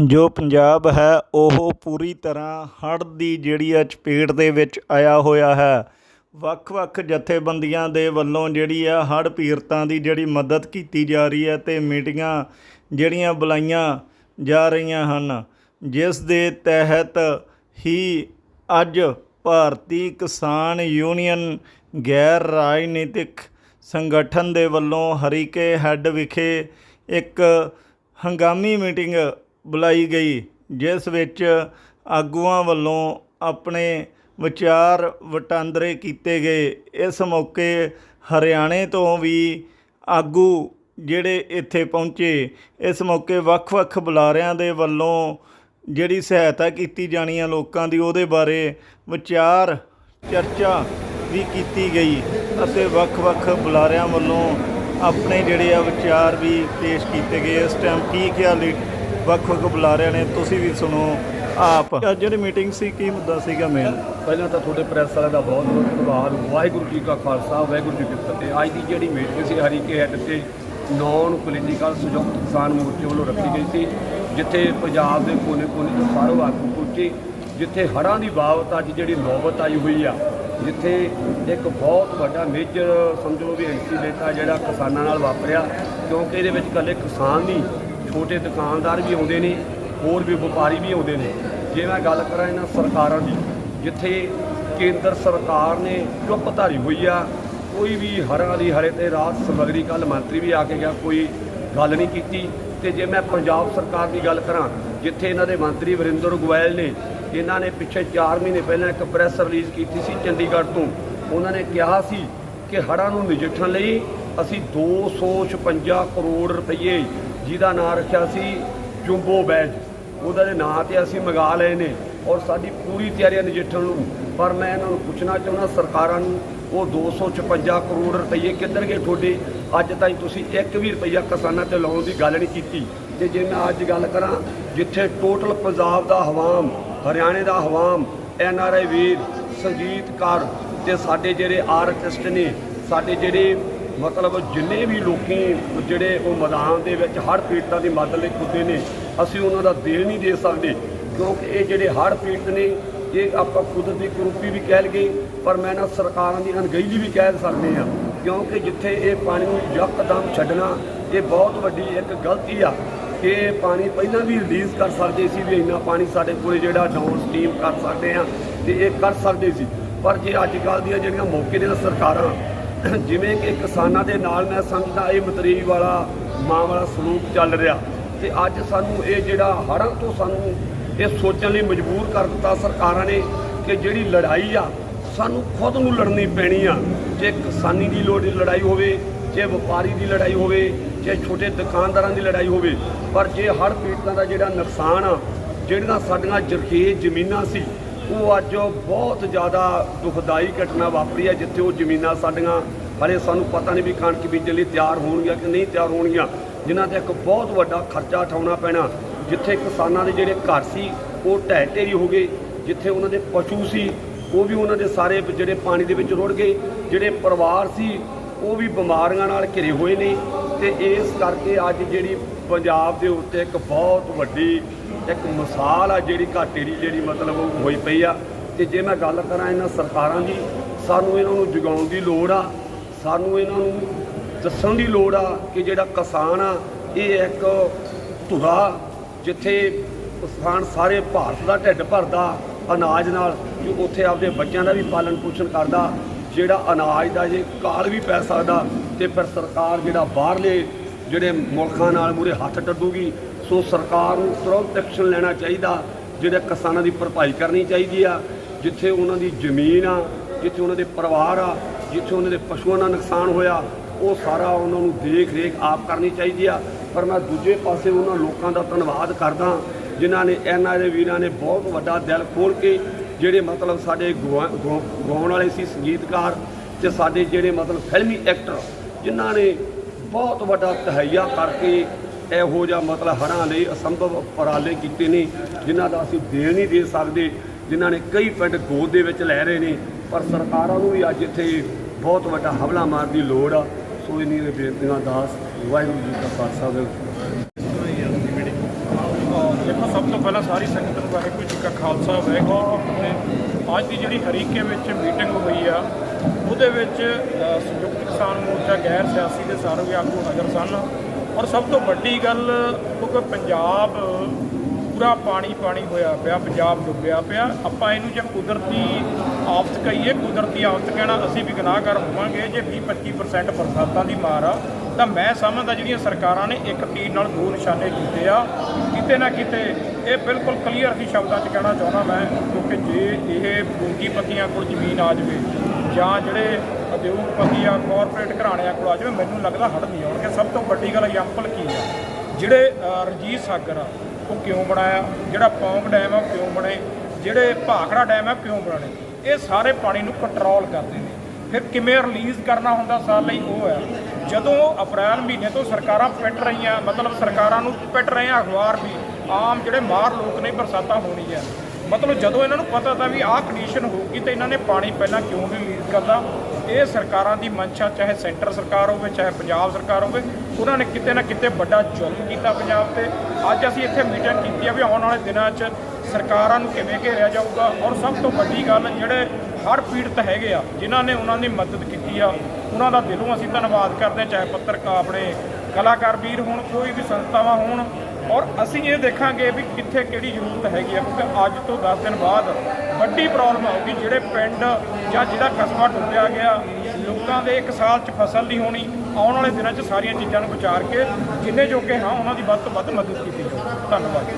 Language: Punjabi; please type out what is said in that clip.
ਜੋ ਪੰਜਾਬ ਹੈ, ਉਹ ਪੂਰੀ ਤਰ੍ਹਾਂ ਹੜ੍ਹ ਦੀ ਜਿਹੜੀ ਆ ਚਪੇਟ ਦੇ ਵਿੱਚ ਆਇਆ ਹੋਇਆ ਹੈ। ਵੱਖ-ਵੱਖ ਜਥੇਬੰਦੀਆਂ ਦੇ ਵੱਲੋਂ ਜਿਹੜੀ ਆ ਹੜ੍ਹ ਪੀੜਤਾਂ ਦੀ ਜਿਹੜੀ ਮਦਦ ਕੀਤੀ ਜਾ ਰਹੀ ਹੈ ਤੇ ਮੀਟਿੰਗਾਂ ਜਿਹੜੀਆਂ ਬੁਲਾਈਆਂ ਜਾ ਰਹੀਆਂ ਹਨ, ਜਿਸ ਦੇ ਤਹਿਤ ਹੀ ਅੱਜ ਭਾਰਤੀ ਕਿਸਾਨ ਯੂਨੀਅਨ ਗੈਰ ਰਾਜਨੀਤਿਕ ਸੰਗਠਨ ਦੇ ਵੱਲੋਂ ਹਰੀਕੇ ਹੈੱਡ ਵਿਖੇ ਇੱਕ ਹੰਗਾਮੀ ਮੀਟਿੰਗ ਬੁਲਾਈ ਗਈ, ਜਿਸ ਵਿੱਚ ਆਗੂਆਂ ਵੱਲੋਂ ਆਪਣੇ ਵਿਚਾਰ ਵਟਾਂਦਰੇ ਕੀਤੇ ਗਏ। ਇਸ ਮੌਕੇ ਹਰਿਆਣੇ ਤੋਂ ਵੀ ਆਗੂ ਜਿਹੜੇ ਇੱਥੇ ਪਹੁੰਚੇ, ਇਸ ਮੌਕੇ ਵੱਖ-ਵੱਖ ਬੁਲਾਰਿਆਂ ਦੇ ਵੱਲੋਂ ਜਿਹੜੀ ਸਹਾਇਤਾ ਕੀਤੀ ਜਾਣੀ ਆ ਲੋਕਾਂ ਦੀ, ਉਹਦੇ ਬਾਰੇ ਵਿਚਾਰ ਚਰਚਾ ਵੀ ਕੀਤੀ ਗਈ ਅਤੇ ਵੱਖ-ਵੱਖ ਬੁਲਾਰਿਆਂ ਵੱਲੋਂ ਆਪਣੇ ਜਿਹੜੇ ਆ ਵਿਚਾਰ ਵੀ ਪੇਸ਼ ਕੀਤੇ ਗਏ। ਇਸ ਟਾਈਮ ਕੀ ਕਿਹਾ ਲੀ ਵੱਖ-ਵੱਖ ਬੁਲਾਰਿਆਂ ਨੇ, ਤੁਸੀਂ ਵੀ ਸੁਣੋ ਆਪ। ਅੱਜ ਜਿਹੜੀ ਮੀਟਿੰਗ ਸੀ, ਕੀ ਮੁੱਦਾ ਸੀਗਾ ਮੇਨ ਪਹਿਲਾਂ ਤਾਂ ਤੁਹਾਡੇ ਪ੍ਰੈਸ ਵਾਲਿਆਂ ਦਾ ਬਹੁਤ ਬਹੁਤ ਧੰਨਵਾਦ। ਵਾਹਿਗੁਰੂ ਜੀ ਕਾ ਖਾਲਸਾ, ਵਾਹਿਗੁਰੂ ਜੀ ਕੀ ਫਤਿਹ। ਅੱਜ ਦੀ ਜਿਹੜੀ ਮੀਟਿੰਗ ਸੀ, ਹਰੀਕੇ ਹੈੱਡ ਤੇ ਨੌਨ ਪੋਲੀਟੀਕਲ ਸੰਯੁਕਤ ਕਿਸਾਨ ਮੋਰਚੇ ਵੱਲੋਂ ਰੱਖੀ ਗਈ ਸੀ, ਜਿੱਥੇ ਪੰਜਾਬ ਦੇ ਕੋਨੇ-ਕੋਨੇ ਤੋਂ ਸਾਰੇ ਆਗੂ ਪਹੁੰਚੇ, ਜਿੱਥੇ ਹੜ੍ਹਾਂ ਦੀ ਬਾਵਤ ਅੱਜ ਜਿਹੜੀ ਨੌਬਤ ਆਈ ਹੋਈ ਆ, ਜਿੱਥੇ ਇੱਕ ਬਹੁਤ ਵੱਡਾ ਮੇਜਰ ਸਮਝੋ ਵੀ ਇਨਸੀਡੈਂਟ ਆ ਜਿਹੜਾ ਕਿਸਾਨਾਂ ਨਾਲ ਵਾਪਰਿਆ, ਕਿਉਂਕਿ ਇਹਦੇ ਵਿੱਚ ਇਕੱਲੇ ਕਿਸਾਨ ਨਹੀਂ ਛੋਟੇ ਦੁਕਾਨਦਾਰ ਵੀ ਆਉਂਦੇ ਨੇ, ਹੋਰ ਵੀ ਵਪਾਰੀ ਵੀ ਆਉਂਦੇ ਨੇ। ਜੇ ਮੈਂ ਗੱਲ ਕਰਾਂ ਇਹਨਾਂ ਸਰਕਾਰਾਂ ਦੀ, ਜਿੱਥੇ ਕੇਂਦਰ ਸਰਕਾਰ ਨੇ ਚੁੱਪ ਧਾਰੀ ਹੋਈ ਆ, ਕੋਈ ਵੀ ਹਰਾਂ ਦੀ ਹਰੇ ਤੇ ਰਾਤ ਸਮਗਰੀ ਕੱਲ ਮੰਤਰੀ ਵੀ ਆ ਕੇ ਗਿਆ, ਕੋਈ ਗੱਲ ਨਹੀਂ ਕੀਤੀ। ਤੇ ਜੇ ਮੈਂ ਪੰਜਾਬ ਸਰਕਾਰ ਦੀ ਗੱਲ ਕਰਾਂ, ਜਿੱਥੇ ਇਹਨਾਂ ਦੇ ਮੰਤਰੀ ਵਰਿੰਦਰ ਗੋਇਲ ਨੇ, ਇਹਨਾਂ ਨੇ ਪਿੱਛੇ 4 ਮਹੀਨੇ ਪਹਿਲਾਂ ਇੱਕ ਪ੍ਰੈਸ ਰਿਲੀਜ਼ ਕੀਤੀ ਸੀ ਚੰਡੀਗੜ੍ਹ ਤੋਂ। ਉਹਨਾਂ ਨੇ ਕਿਹਾ ਸੀ ਕਿ ਹੜ੍ਹਾਂ ਨੂੰ ਨਜਿੱਠਣ ਲਈ ਅਸੀਂ 256 ਕਰੋੜ ਰੁਪਏ ਜਿਹਦਾ ਨਾਂ ਰੱਖਿਆ ਸੀ ਜੁੰਬੋ ਬੈਜ। ਉਹਦਾ ਦੇ ਨਾਂ ਤੇ ਅਸੀਂ ਮੰਗਾ ਲਏ ਨੇ ਔਰ ਸਾਡੀ ਪੂਰੀ ਤਿਆਰੀ ਹੈ ਨਜਿੱਠਣ ਨੂੰ। ਪਰ ਮੈਂ ਇਹਨਾਂ ਨੂੰ ਪੁੱਛਣਾ ਚਾਹੁੰਦਾ, ਸਰਕਾਰਾਂ ਨੂੰ ਉਹ 256 ਕਰੋੜ ਰੁਪਏ ਕਿੱਧਰ ਗਏ ਤੁਹਾਡੇ? ਅੱਜ ਤਾਈਂ ਤੁਸੀਂ ਇੱਕ ਵੀ ਰੁਪਈਆ ਕਿਸਾਨਾਂ ਤੇ ਲਾਉਣ ਦੀ ਗੱਲ ਨਹੀਂ ਕੀਤੀ। ਤੇ ਜੇ ਮੈਂ ਅੱਜ ਗੱਲ ਕਰਾਂ, ਜਿੱਥੇ ਟੋਟਲ ਪੰਜਾਬ ਦਾ ਹਵਾਮ, ਹਰਿਆਣੇ ਦਾ ਹਵਾਮ, ਐਨ ਆਰ ਆਈ ਵੀਰ ਸੰਗੀਤਕਾਰ ਤੇ ਸਾਡੇ ਜਿਹੜੇ ਆਰਟਿਸਟ ਨੇ, ਸਾਡੇ ਜਿਹੜੇ ਮਤਲਬ ਜਿੰਨੇ ਵੀ ਲੋਕੀ ਜਿਹੜੇ ਉਹ ਮੈਦਾਨ ਦੇ ਵਿੱਚ ਹੜ੍ਹ ਪੀੜਤਾਂ ਦੀ ਮਦਦ ਲਈ ਖੁੱਦੇ ਨੇ, ਅਸੀਂ ਉਹਨਾਂ ਦਾ ਦੇਣ ਨਹੀਂ ਦੇ ਸਕਦੇ ਕਿਉਂਕਿ ਇਹ ਜਿਹੜੇ ਹੜ੍ਹ ਪੀੜਤ ਨੇ, ਇਹ ਆਪਾਂ ਕੁਦਰਤ ਦੀ ਕਰੂਪੀ ਵੀ ਕਹਿ ਲਈਏ, ਪਰ ਮੈਂ ਨਾ ਸਰਕਾਰਾਂ ਦੀ ਅਣਗਹਿਲੀ ਵੀ ਕਹਿ ਸਕਦੇ ਆ ਕਿਉਂਕਿ ਜਿੱਥੇ ਇਹ ਪਾਣੀ ਨੂੰ ਯਕਦਮ ਛੱਡਣਾ, ਇਹ ਬਹੁਤ ਵੱਡੀ ਇੱਕ ਗਲਤੀ ਆ ਕਿ ਪਾਣੀ ਪਹਿਲਾਂ ਵੀ ਰਿਲੀਜ਼ ਕਰ ਸਕਦੇ ਸੀ ਵੀ ਇੰਨਾ ਪਾਣੀ ਸਾਡੇ ਕੋਲੇ ਜਿਹੜਾ ਡਾਊਨ ਸਟ੍ਰੀਮ ਕਰ ਸਕਦੇ ਆ ਤੇ ਇਹ ਕਰ ਸਕਦੇ ਸੀ। ਪਰ ਜੇ ਅੱਜ ਕੱਲ੍ਹ ਦੀਆਂ ਜਿਹੜੀਆਂ ਮੌਕੇ ਦੀਆਂ ਸਰਕਾਰਾਂ ਜਿਵੇਂ ਕਿ ਕਿਸਾਨਾਂ ਦੇ ਨਾਲ ਮੈਂ ਸਮਝਦਾ ਇਹ ਮਤਰੀ ਵਾਲਾ ਮਾਮਲਾ ਵਾਲਾ ਸਲੂਕ ਚੱਲ ਰਿਹਾ ਤੇ ਅੱਜ ਸਾਨੂੰ ਇਹ ਜਿਹੜਾ ਹੜ੍ਹਾਂ ਤੋਂ ਸਾਨੂੰ ਇਹ ਸੋਚਣ ਲਈ ਮਜਬੂਰ ਕਰ ਦਿੱਤਾ ਸਰਕਾਰਾਂ ਨੇ ਕਿ ਜਿਹੜੀ ਲੜਾਈ ਆ, ਸਾਨੂੰ ਖੁਦ ਨੂੰ ਲੜਨੀ ਪੈਣੀ ਆ। ਜੇ ਕਿਸਾਨੀ ਦੀ ਲੋੜ ਲੜਾਈ ਹੋਵੇ, ਜੇ ਵਪਾਰੀ ਦੀ ਲੜਾਈ ਹੋਵੇ, ਜੇ ਛੋਟੇ ਦੁਕਾਨਦਾਰਾਂ ਦੀ ਲੜਾਈ ਹੋਵੇ, ਪਰ ਜੇ ਹੜ੍ਹ ਪੀੜਤਾਂ ਦਾ ਜਿਹੜਾ ਨੁਕਸਾਨ ਆ, ਜਿਹੜੀਆਂ ਸਾਡੀਆਂ ਜਰਖੇਜ਼ ਜ਼ਮੀਨਾਂ ਸੀ ਉਹ ਅੱਜ ਬਹੁਤ ਜ਼ਿਆਦਾ ਦੁਖਦਾਈ ਘਟਨਾ ਵਾਪਰੀ ਹੈ, ਜਿੱਥੇ ਉਹ ਜ਼ਮੀਨਾਂ ਸਾਡੀਆਂ, ਹਲੇ ਸਾਨੂੰ ਪਤਾ ਨਹੀਂ ਵੀ ਕਣਕ ਬੀਜਣ ਲਈ ਤਿਆਰ ਹੋਣਗੀਆਂ ਕਿ ਨਹੀਂ ਤਿਆਰ ਹੋਣਗੀਆਂ। ਜਿਨ੍ਹਾਂ ਤੇ ਇੱਕ ਬਹੁਤ ਵੱਡਾ ਖਰਚਾ ਉਠਾਉਣਾ ਪੈਣਾ, ਜਿੱਥੇ ਕਿਸਾਨਾਂ ਦੇ ਜਿਹੜੇ ਘਰ ਸੀ, ਉਹ ਢਹਿ ਢੇਰੀ ਹੋ ਗਏ, ਜਿੱਥੇ ਉਹਨਾਂ ਦੇ ਪਸ਼ੂ ਸੀ, ਉਹ ਵੀ ਉਹਨਾਂ ਦੇ ਸਾਰੇ ਜਿਹੜੇ ਪਾਣੀ ਦੇ ਵਿੱਚ ਰੁੜ ਗਏ, ਜਿਹੜੇ ਪਰਿਵਾਰ ਸੀ, ਉਹ ਵੀ ਬਿਮਾਰੀਆਂ ਨਾਲ ਘਿਰੇ ਹੋਏ ਨੇ। ਤੇ ਇਸ ਕਰਕੇ ਅੱਜ ਜਿਹੜੀ ਪੰਜਾਬ ਦੇ ਉੱਤੇ ਇੱਕ ਬਹੁਤ ਵੱਡੀ ਇੱਕ ਮਿਸਾਲ ਆ ਜਿਹੜੀ ਘਾਟੇ ਦੀ, ਜਿਹੜੀ ਮਤਲਬ ਉਹ ਹੋਈ ਪਈ ਆ। ਤੇ ਜੇ ਮੈਂ ਗੱਲ ਕਰਾਂ ਇਹਨਾਂ ਸਰਕਾਰਾਂ ਦੀ, ਸਾਨੂੰ ਇਹਨਾਂ ਨੂੰ ਜਗਾਉਣ ਦੀ ਲੋੜ ਆ। ਸਾਨੂੰ ਇਹਨਾਂ ਨੂੰ ਦੱਸਣ ਦੀ ਲੋੜ ਆ ਕਿ ਜਿਹੜਾ ਕਿਸਾਨ ਆ, ਇਹ ਇੱਕ ਧੁਰਾ ਜਿੱਥੇ ਕਿਸਾਨ ਸਾਰੇ ਭਾਰਤ ਦਾ ਢਿੱਡ ਭਰਦਾ ਅਨਾਜ ਨਾਲ ਕਿ ਉੱਥੇ ਆਪਦੇ ਬੱਚਿਆਂ ਦਾ ਵੀ ਪਾਲਣ ਪੋਸ਼ਣ ਕਰਦਾ, ਜਿਹੜਾ ਅਨਾਜ ਦਾ ਜੇ ਕਾਲ ਵੀ ਪੈ ਸਕਦਾ, ਤੇ ਫਿਰ ਸਰਕਾਰ ਜਿਹੜਾ ਬਾਹਰਲੇ ਜਿਹੜੇ ਮੁਲਕਾਂ ਨਾਲ ਮੂਰੇ ਹੱਥ ਟੱਡੂਗੀ ਸੋ ਸਰਕਾਰ ਨੂੰ ਤੁਰੰਤ ਐਕਸ਼ਨ ਲੈਣਾ ਚਾਹੀਦਾ, ਜਿਹੜੇ ਕਿਸਾਨਾਂ ਦੀ ਭਰਪਾਈ ਕਰਨੀ ਚਾਹੀਦੀ ਆ, ਜਿੱਥੇ ਉਹਨਾਂ ਦੀ ਜ਼ਮੀਨ ਆ, ਜਿੱਥੇ ਉਹਨਾਂ ਦੇ ਪਰਿਵਾਰ ਆ, ਜਿੱਥੇ ਉਹਨਾਂ ਦੇ ਪਸ਼ੂਆਂ ਦਾ ਨੁਕਸਾਨ ਹੋਇਆ, ਉਹ ਸਾਰਾ ਉਹਨਾਂ ਨੂੰ ਦੇਖ ਰੇਖ ਆਪ ਕਰਨੀ ਚਾਹੀਦੀ ਆ। ਪਰ ਮੈਂ ਦੂਜੇ ਪਾਸੇ ਉਹਨਾਂ ਲੋਕਾਂ ਦਾ ਧੰਨਵਾਦ ਕਰਦਾ, ਜਿਨ੍ਹਾਂ ਨੇ ਐਨ ਆਰ ਵੀਰਾਂ ਨੇ ਬਹੁਤ ਵੱਡਾ ਦਿਲ ਖੋਲ ਕੇ ਜਿਹੜੇ ਮਤਲਬ ਸਾਡੇ ਗਵਾ- ਗਾਉ- ਗਾਉਣ ਵਾਲੇ ਸੀ ਸੰਗੀਤਕਾਰ ਤੇ ਸਾਡੇ ਜਿਹੜੇ ਮਤਲਬ ਫਿਲਮੀ ਐਕਟਰ, ਜਿਨ੍ਹਾਂ ਨੇ ਬਹੁਤ ਵੱਡਾ ਤਹਈਆ ਕਰਕੇ ਇਹੋ ਜਿਹਾ ਮਤਲਬ ਹੜ੍ਹਾਂ ਲਈ ਅਸੰਭਵ ਉਪਰਾਲੇ ਕੀਤੇ ਨੇ, ਜਿਨ੍ਹਾਂ ਦਾ ਅਸੀਂ ਦੇਣ ਨਹੀਂ ਦੇ ਸਕਦੇ, ਜਿਨ੍ਹਾਂ ਨੇ ਕਈ ਪਿੰਡ ਗੋਦ ਦੇ ਵਿੱਚ ਲੈ ਰਹੇ ਨੇ, ਪਰ ਸਰਕਾਰਾਂ ਨੂੰ ਵੀ ਅੱਜ ਇੱਥੇ ਬਹੁਤ ਵੱਡਾ ਹਮਲਾ ਮਾਰਨ ਦੀ ਲੋੜ ਆ। ਸੋ ਇਨੀ ਬੇਨਤੀਆਂ ਦਾਸ, ਵਾਹਿਗੁਰੂ ਜੀ ਕਾ ਖਾਲਸਾ, ਵਾਹਿਗੁਰੂ ਦੇਖੋ, ਸਭ ਤੋਂ ਪਹਿਲਾਂ ਸਾਰੀ ਸੰਗਤ ਨੂੰ ਵਾਹਿਗੁਰੂ ਜੀ ਕਾ ਖਾਲਸਾ, ਵਾਹਿਗੁਰੂ ਜੀ ਕੀ ਫਤਿਹ। ਅੱਜ ਦੀ ਜਿਹੜੀ ਹਰੀਕੇ ਵਿੱਚ ਮੀਟਿੰਗ ਹੋਈ ਆ, ਉਹਦੇ ਵਿੱਚ ਸੰਯੁਕਤ ਕਿਸਾਨ ਮੋਰਚਾ ਗੈਰ ਸਿਆਸੀ ਦੇ ਸਾਰੇ ਆਗੂ ਹਾਜ਼ਰ ਸਨ। ਔਰ ਸਭ ਤੋਂ ਵੱਡੀ ਗੱਲ, ਕਿਉਂਕਿ ਪੰਜਾਬ ਪੂਰਾ ਪਾਣੀ ਪਾਣੀ ਹੋਇਆ ਪਿਆ, ਪੰਜਾਬ ਡੁੱਬਿਆ ਪਿਆ। ਆਪਾਂ ਇਹਨੂੰ ਜੇ ਕੁਦਰਤੀ ਆਫਤ ਕਹੀਏ, ਕੁਦਰਤੀ ਆਫਤ ਕਹਿਣਾ ਅਸੀਂ ਵੀ ਗੁਨਾਹਗਰ ਹੋਵਾਂਗੇ। ਜੇ 20-25% ਬਰਸਾਤਾਂ ਦੀ ਮਾਰ ਆ, ਤਾਂ ਮੈਂ ਸਮਝਦਾ ਜਿਹੜੀਆਂ ਸਰਕਾਰਾਂ ਨੇ ਇੱਕ ਤੀਰ ਨਾਲ ਦੋ ਨਿਸ਼ਾਨੇ ਕੀਤੇ ਆ। ਕਿਤੇ ਨਾ ਕਿਤੇ ਇਹ ਬਿਲਕੁਲ ਕਲੀਅਰ ਸੀ ਸ਼ਬਦਾਂ 'ਚ ਕਹਿਣਾ ਚਾਹੁੰਦਾ ਮੈਂ, ਕਿਉਂਕਿ ਜੇ ਇਹ ਪੂੰਜੀਪਤੀਆਂ ਕੋਲ ਜ਼ਮੀਨ ਆ ਜਾਵੇ ਜਾਂ ਜਿਹੜੇ ਉਦਯੋਗਪਤੀ ਆ ਕਾਰਪੋਰੇਟ ਘਰਾਣਿਆਂ ਕੋਲ ਆ, ਜਾਵੇ ਮੈਨੂੰ ਲੱਗਦਾ ਹੜ ਨਹੀਂ ਆਉਣਗੇ। ਸਭ ਤੋਂ ਵੱਡੀ ਗੱਲ ਐਗਜ਼ਾਮਪਲ ਕੀ ਆ? ਜਿਹੜੇ ਰਣਜੀਤ ਸਾਗਰ ਆ, ਉਹ ਕਿਉਂ ਬਣਾਇਆ? ਜਿਹੜਾ ਪੌਂਗ ਡੈਮ ਆ, ਉਹ ਕਿਉਂ ਬਣੇ? ਜਿਹੜੇ ਭਾਖੜਾ ਡੈਮ ਆ ਕਿਉਂ ਬਣੇ? ਇਹ ਸਾਰੇ ਪਾਣੀ ਨੂੰ ਕੰਟਰੋਲ ਕਰਦੇ ਨੇ। ਫਿਰ ਕਿਵੇਂ ਰਿਲੀਜ਼ ਕਰਨਾ ਹੁੰਦਾ ਸਾਲ ਲਈ? ਉਹ ਹੈ ਜਦੋਂ ਅਪ੍ਰੈਲ ਮਹੀਨੇ ਤੋਂ ਸਰਕਾਰਾਂ ਪਿੱਟ ਰਹੀਆਂ, ਮਤਲਬ ਸਰਕਾਰਾਂ ਨੂੰ ਪਿੱਟ ਰਹੇ ਆ ਅਖਬਾਰ ਵੀ, ਆਮ ਜਿਹੜੇ ਮਾਰ ਲੋਕ ਨੇ, ਬਰਸਾਤਾਂ ਹੋਣੀ ਹੈ ਮਤਲਬ ਜਦੋਂ ਇਹਨਾਂ ਨੂੰ ਪਤਾ ਤਾਂ ਵੀ ਆਹ ਕੰਡੀਸ਼ਨ ਹੋਊਗੀ, ਤੇ ਇਹਨਾਂ ਨੇ ਪਾਣੀ ਪਹਿਲਾਂ ਕਿਉਂ ਨਹੀਂ ਰਿਲੀਜ਼ ਕਰਦਾ? ਇਹ ਸਰਕਾਰਾਂ ਦੀ ਮਨਸ਼ਾ, ਚਾਹੇ ਸੈਂਟਰ ਸਰਕਾਰ ਹੋਵੇ, ਚਾਹੇ ਪੰਜਾਬ ਸਰਕਾਰ ਹੋਵੇ, ਉਹਨਾਂ ਨੇ ਕਿਤੇ ਨਾ ਕਿਤੇ ਵੱਡਾ ਜ਼ੁਲਮ ਕੀਤਾ ਪੰਜਾਬ ਤੇ। ਅੱਜ ਅਸੀਂ ਇੱਥੇ ਮੀਟਿੰਗ ਕੀਤੀ ਆ ਵੀ ਆਉਣ ਵਾਲੇ ਦਿਨਾਂ 'ਚ ਸਰਕਾਰਾਂ ਨੂੰ ਕਿਵੇਂ ਘੇਰਿਆ ਜਾਊਗਾ। ਔਰ ਸਭ ਤੋਂ ਵੱਡੀ ਗੱਲ, ਜਿਹੜੇ ਹਰ ਪੀੜਤ ਹੈਗੇ ਆ, ਜਿਨ੍ਹਾਂ ਨੇ ਉਹਨਾਂ ਦੀ ਮਦਦ ਕੀਤੀ ਆ, ਉਹਨਾਂ ਦਾ ਦਿਲੋਂ ਅਸੀਂ ਧੰਨਵਾਦ ਕਰਦੇ ਹਾਂ, ਚਾਹੇ ਪੱਤਰਕਾਰ ਆਪਣੇ ਕਲਾਕਾਰ ਵੀਰ ਹੋਣ, ਕੋਈ ਵੀ ਸੰਸਥਾਵਾਂ ਹੋਣ। ਔਰ ਅਸੀਂ ਇਹ ਦੇਖਾਂਗੇ ਵੀ ਕਿੱਥੇ ਕਿਹੜੀ ਜ਼ਰੂਰਤ ਹੈਗੀ ਆ, ਕਿਉਂਕਿ ਅੱਜ ਤੋਂ 10 ਦਿਨ ਬਾਅਦ ਵੱਡੀ ਪ੍ਰੋਬਲਮ ਆਊਗੀ ਜਿਹੜੇ ਪਿੰਡ ਜਾਂ ਜਿਹੜਾ ਕਸਬਾ ਟੁੱਟਿਆ ਗਿਆ, ਲੋਕਾਂ ਦੇ ਇੱਕ ਸਾਲ 'ਚ ਫਸਲ ਨਹੀਂ ਹੋਣੀ, ਆਉਣ ਵਾਲੇ ਦਿਨਾਂ 'ਚ ਸਾਰੀਆਂ ਚੀਜ਼ਾਂ ਨੂੰ ਵਿਚਾਰ ਕੇ ਜਿੰਨੇ ਜੋਗੇ ਹਾਂ, ਉਹਨਾਂ ਦੀ ਵੱਧ ਤੋਂ ਵੱਧ ਮਦਦ ਕੀਤੀ ਜਾਵੇ ਧੰਨਵਾਦ।